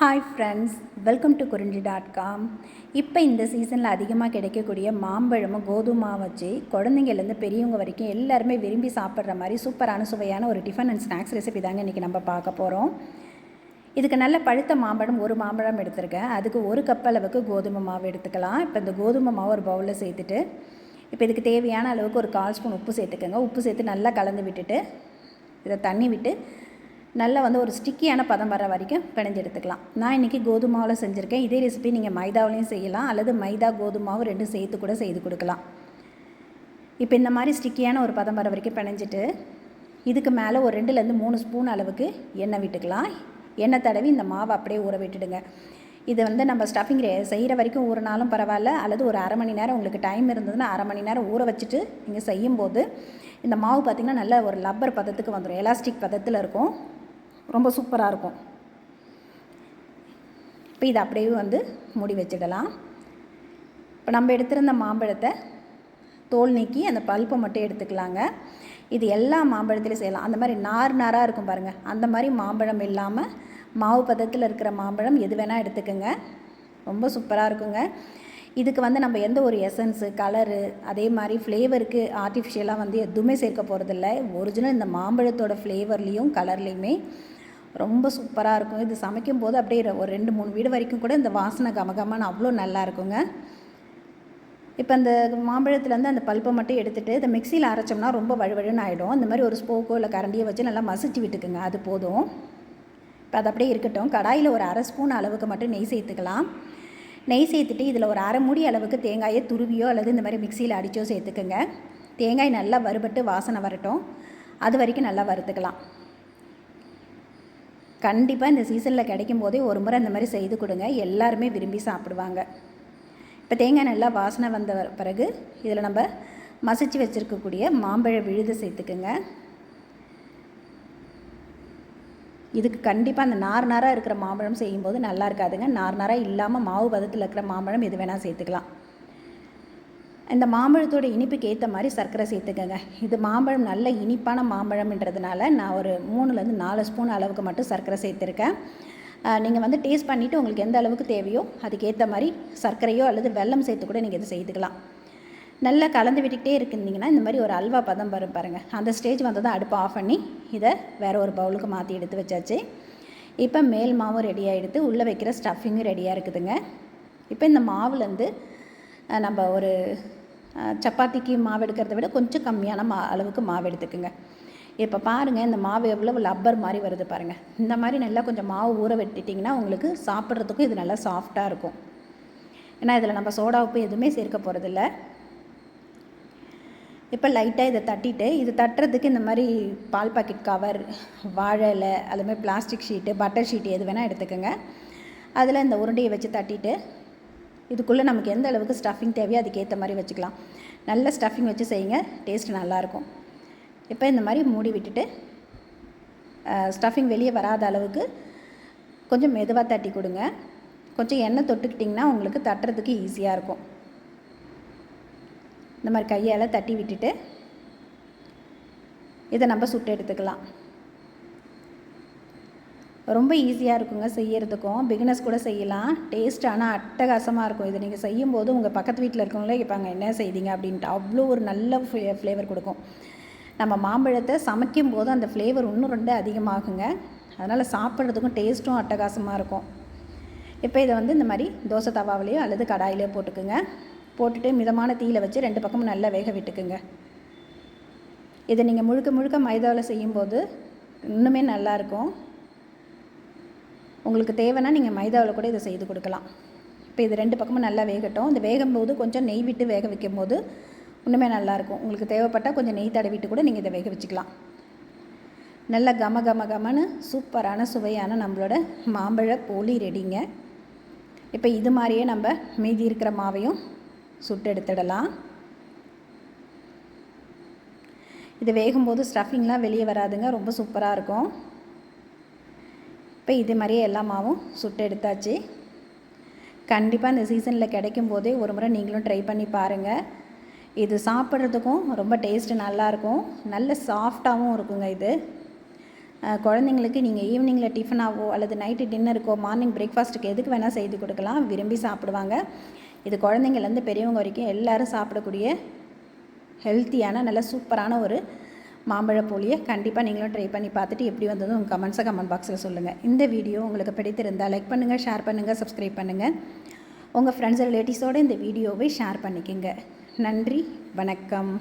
Hi friends welcome to Kurinji dot com இப்போ இந்த சீசனில் அதிகமாக கிடைக்கக்கூடிய மாம்பழமும் கோதுமாவை வச்சு குழந்தைங்கள்லேருந்து பெரியவங்க வரைக்கும் எல்லாருமே விரும்பி சாப்பிட்ற மாதிரி சூப்பரான சுவையான ஒரு டிஃபன் அண்ட் ஸ்நாக்ஸ் ரெசிபி தாங்க இன்றைக்கி நம்ம பார்க்க போகிறோம் இதுக்கு நல்ல பழுத்த மாம்பழம் ஒரு மாம்பழம் எடுத்திருக்கேன். அதுக்கு ஒரு கப் அளவுக்கு கோதுமை மாவு எடுத்துக்கலாம். இப்போ இந்த கோதுமை மாவு ஒரு பவுலில் சேர்த்துட்டு இப்போ இதுக்கு தேவையான அளவுக்கு ஒரு கால் ஸ்பூன் உப்பு சேர்த்துக்கோங்க. உப்பு சேர்த்து நல்லா கலந்து விட்டுட்டு இதை தண்ணி விட்டு நல்லா வந்து ஒரு ஸ்டிக்கியான பதம் வர வரைக்கும் பிணைஞ்சு எடுத்துக்கலாம். நான் இன்றைக்கி கோதுமாவில் செஞ்சுருக்கேன். இதே ரெசிபி நீங்கள் மைதாவிலையும் செய்யலாம். அல்லது மைதா கோதுமாவும் ரெண்டும் சேர்த்து கூட செய்து கொடுக்கலாம். இப்போ இந்த மாதிரி ஸ்டிக்கியான ஒரு பதம் வர வரைக்கும் பிணைஞ்சிட்டு இதுக்கு மேலே ஒரு ரெண்டுலேருந்து மூணு ஸ்பூன் அளவுக்கு எண்ணெய் விட்டுக்கலாம். எண்ணெய் தடவி இந்த மாவை அப்படியே ஊற விட்டுடுங்க. இது வந்து நம்ம ஸ்டஃபிங் செய்கிற வரைக்கும் ஊறினாலும் பரவாயில்ல. அல்லது ஒரு அரை மணி நேரம் உங்களுக்கு டைம் இருந்ததுன்னா அரை மணி நேரம் ஊற வச்சுட்டு நீங்கள் செய்யும்போது இந்த மாவு பார்த்திங்கன்னா நல்ல ஒரு லப்பர் பதத்துக்கு வந்துடும் எலாஸ்டிக் பதத்தில் இருக்கும். ரொம்ப சூப்பராக இருக்கும். இப்போ இதை அப்படியே வந்து மூடி வச்சிடலாம். இப்போ நம்ம எடுத்திருந்த மாம்பழத்தை தோல் நீக்கி அந்த பல்ப்பை மட்டும் எடுத்துக்கலாங்க. இது எல்லா மாம்பழத்துலையும் செய்யலாம். அந்த மாதிரி நார் நாராக இருக்கும் பாருங்கள் அந்த மாதிரி மாம்பழம் இல்லாமல் மாவு பதத்தில் இருக்கிற மாம்பழம் எது வேணால் எடுத்துக்கோங்க. ரொம்ப சூப்பராக இருக்குங்க. இதுக்கு வந்து நம்ம எந்த ஒரு எசன்ஸு கலரு அதே மாதிரி ஃப்ளேவருக்கு ஆர்டிஃபிஷியலாக வந்து எதுவுமே சேர்க்க போகிறதில்ல ஒரிஜினல் இந்த மாம்பழத்தோட ஃப்ளேவர்லேயும் கலர்லேயுமே ரொம்ப சூப்பராக இருக்கும். இது சமைக்கும் போது அப்படியே ஒரு ரெண்டு மூணு வீடு வரைக்கும் கூட இந்த வாசனை கமகமான அவ்வளோ நல்லா இருக்குங்க. இப்போ அந்த மாம்பழத்துலேருந்து அந்த பல்ப்பை மட்டும் எடுத்துகிட்டு இந்த மிக்சியில் அரைச்சோம்னா ரொம்ப வழுவழுன்னு ஆகிடும் இந்த மாதிரி ஒரு ஸ்போக்கோ இல்லை கரண்டியோ வச்சு நல்லா மசிச்சு விட்டுக்குங்க. அது போதும். இப்போ அது அப்படியே இருக்கட்டும். கடாயில் ஒரு அரை ஸ்பூன் அளவுக்கு மட்டும் நெய் சேர்த்துக்கலாம். நெய் சேர்த்துட்டு இதில் ஒரு அரை மூடி அளவுக்கு தேங்காயை துருவியோ அல்லது இந்த மாதிரி மிக்சியில் அடித்தோ சேர்த்துக்குங்க. தேங்காய் நல்லா வறுபட்டு வாசனை வரட்டும். அது வரைக்கும் நல்லா வறுத்துக்கலாம். கண்டிப்பாக இந்த சீசனில் கிடைக்கும் போதே ஒரு முறை இந்த மாதிரி செய்து கொடுங்க. எல்லாருமே விரும்பி சாப்பிடுவாங்க. இப்போ தேங்காய் நல்லா வாசனை வந்த பிறகு இதில் நம்ம மசிச்சு வச்சுருக்கக்கூடிய மாம்பழ விழுது சேர்த்துக்குங்க. இதுக்கு கண்டிப்பாக அந்த நார் நாராக இருக்கிற மாம்பழம் செய்யும்போது நல்லா இருக்காதுங்க. நார் நாராக இல்லாமல் மாவு பதத்தில் இருக்கிற மாம்பழம் எது வேணால் சேர்த்துக்கலாம். இந்த மாம்பழத்தோட இனிப்புக்கு ஏற்ற மாதிரி சர்க்கரை சேர்த்துக்கோங்க. இது மாம்பழம் நல்ல இனிப்பான மாம்பழம்ன்றதுனால நான் ஒரு மூணுலேருந்து நாலு ஸ்பூன் அளவுக்கு மட்டும் சர்க்கரை சேர்த்துருக்கேன். நீங்கள் வந்து டேஸ்ட் பண்ணிவிட்டு உங்களுக்கு எந்த அளவுக்கு தேவையோ அதுக்கேற்ற மாதிரி சர்க்கரையோ அல்லது வெல்லம் சேர்த்து கூட நீங்கள் இது செய்துக்கலாம். நல்லா கலந்து விட்டுக்கிட்டே இருந்தீங்கன்னா இந்த மாதிரி ஒரு அல்வா பதம் வரும் பாருங்கள் அந்த ஸ்டேஜ் வந்ததும் அடுப்பை ஆஃப் பண்ணி இதை வேறு ஒரு பவுலுக்கு மாற்றி எடுத்து வச்சாச்சு. இப்போ மேல் மாவும் ரெடி எடுத்து உள்ளே வைக்கிற ஸ்டஃபிங்கும் ரெடியாக இருக்குதுங்க. இப்போ இந்த மாவுலேருந்து நம்ம ஒரு சப்பாத்திக்கு மாவு எடுக்கிறத விட கொஞ்சம் கம்மியான மா அளவுக்கு மாவு எடுத்துக்குங்க. இப்போ பாருங்கள் இந்த மாவு எவ்வளோ லப்பர் மாதிரி வருது பாருங்கள் இந்த மாதிரி நல்லா கொஞ்சம் மாவு ஊற வெட்டிட்டிங்கன்னா உங்களுக்கு சாப்பிட்றதுக்கும் இது நல்லா சாஃப்டாக இருக்கும். ஏன்னா இதில் நம்ம சோடா உப்பு எதுவுமே சேர்க்க போகிறதில்ல இப்போ லைட்டாக இதை தட்டிட்டு இது தட்டுறதுக்கு இந்த மாதிரி பால் பாக்கெட் கவர் வாழை இலை அதுமாதிரி பிளாஸ்டிக் ஷீட்டு பட்டர் ஷீட்டு எது வேணால் எடுத்துக்கோங்க. அதில் இந்த உருண்டையை வச்சு தட்டிட்டு இதுக்குள்ளே நமக்கு எந்த அளவுக்கு ஸ்டஃபிங் தேவையோ அதுக்கேற்ற மாதிரி வச்சுக்கலாம். நல்ல ஸ்டஃபிங் வச்சு செய்யுங்க. டேஸ்ட் நல்லாயிருக்கும். இப்போ இந்த மாதிரி மூடி விட்டுட்டு ஸ்டஃபிங் வெளியே வராத அளவுக்கு கொஞ்சம் மெதுவாக தட்டி கொடுங்க. கொஞ்சம் எண்ணெய் தொட்டுக்கிட்டிங்கன்னா உங்களுக்கு தட்டுறதுக்கு ஈஸியாக இருக்கும். இந்த மாதிரி கையால் தட்டி விட்டுட்டு இதை நம்ம சுட்டு எடுத்துக்கலாம். ரொம்ப ஈஸியாக இருக்குங்க செய்யறதுக்கும். பிகினர்ஸ் கூட செய்யலாம். டேஸ்ட் ஆனால் அட்டகாசமாக இருக்கும். இது நீங்கள் செய்யும்போது உங்கள் பக்கத்து வீட்டில் இருக்கவங்களே கேட்பாங்க என்ன செய்தீங்க? அப்படின்ட்டு. அவ்வளோ ஒரு நல்ல ஃப்ளேவர் கொடுக்கும். நம்ம மாம்பழத்தை சமைக்கும் போது அந்த ஃப்ளேவர் இன்னும் ரெண்டு அதிகமாகுங்க. அதனால் சாப்பிட்றதுக்கும் டேஸ்ட்டும் அட்டகாசமாக இருக்கும். இப்போ இதை வந்து இந்த மாதிரி தோசை தவாவிலையோ அல்லது கடாயிலையோ போட்டுக்குங்க. போட்டுட்டு மிதமான தீயில் வச்சு ரெண்டு பக்கமும் நல்லா வேக விட்டுக்குங்க. இதை நீங்கள் முழுக்க முழுக்க மைதாவில் செய்யும்போது இன்னுமே நல்லாயிருக்கும் உங்களுக்கு தேவைன்னா நீங்கள் மைதாவில் கூட இதை செய்து கொடுக்கலாம். இப்போ இது ரெண்டு பக்கமும் நல்லா வேகட்டும். இந்த வேகும்போது கொஞ்சம் நெய் விட்டு வேக வைக்கும் போது இன்னுமே நல்லாயிருக்கும் உங்களுக்கு தேவைப்பட்டால் கொஞ்சம் நெய் தடவிட்டு கூட நீங்கள் இதை வேக வச்சுக்கலாம். நல்ல கம கம கமன்னு சூப்பரான சுவையான நம்மளோட மாம்பழ போலி ரெடிங்க. இப்போ இது மாதிரியே நம்ம மீதி இருக்கிற மாவையும் சுட்டு எடுத்துடலாம். இது வேகும்போது ஸ்டஃபிங்லாம் வெளியே வராதுங்க. ரொம்ப சூப்பராக இருக்கும். இப்போ இது மாதிரியே எல்லா மாவும் சுட்டு எடுத்தாச்சு. கண்டிப்பாக இந்த சீசனில் கிடைக்கும் போதே ஒரு முறை நீங்களும் ட்ரை பண்ணி பாருங்கள் இது சாப்பிட்றதுக்கும் ரொம்ப டேஸ்ட்டு நல்லாயிருக்கும் நல்ல சாஃப்டாகவும் இருக்குங்க இது. குழந்தைங்களுக்கு நீங்கள் ஈவினிங்கில் டிஃபனாகவோ அல்லது நைட்டு டின்னருக்கோ மார்னிங் பிரேக்ஃபாஸ்ட்டுக்கு எதுக்கு வேணால் செய்து கொடுக்கலாம். விரும்பி சாப்பிடுவாங்க. இது குழந்தைங்கள்லேருந்து பெரியவங்க வரைக்கும் எல்லோரும் சாப்பிடக்கூடிய ஹெல்த்தியான நல்ல சூப்பரான ஒரு மாம்பழ போலியை கண்டிப்பாக நீங்களும் ட்ரை பண்ணி பார்த்துட்டு எப்படி வந்ததும் உங்கள் கமெண்ட்ஸை கமெண்ட் பாக்ஸில் சொல்லுங்கள் இந்த வீடியோ உங்களுக்கு பிடித்திருந்தால் லைக் பண்ணுங்கள் ஷேர் பண்ணுங்கள் சப்ஸ்கிரைப் பண்ணுங்கள் உங்கள் ஃப்ரெண்ட்ஸ் ரிலேட்டிவ்ஸோடு இந்த வீடியோவை ஷேர் பண்ணிக்கோங்க. நன்றி வணக்கம்.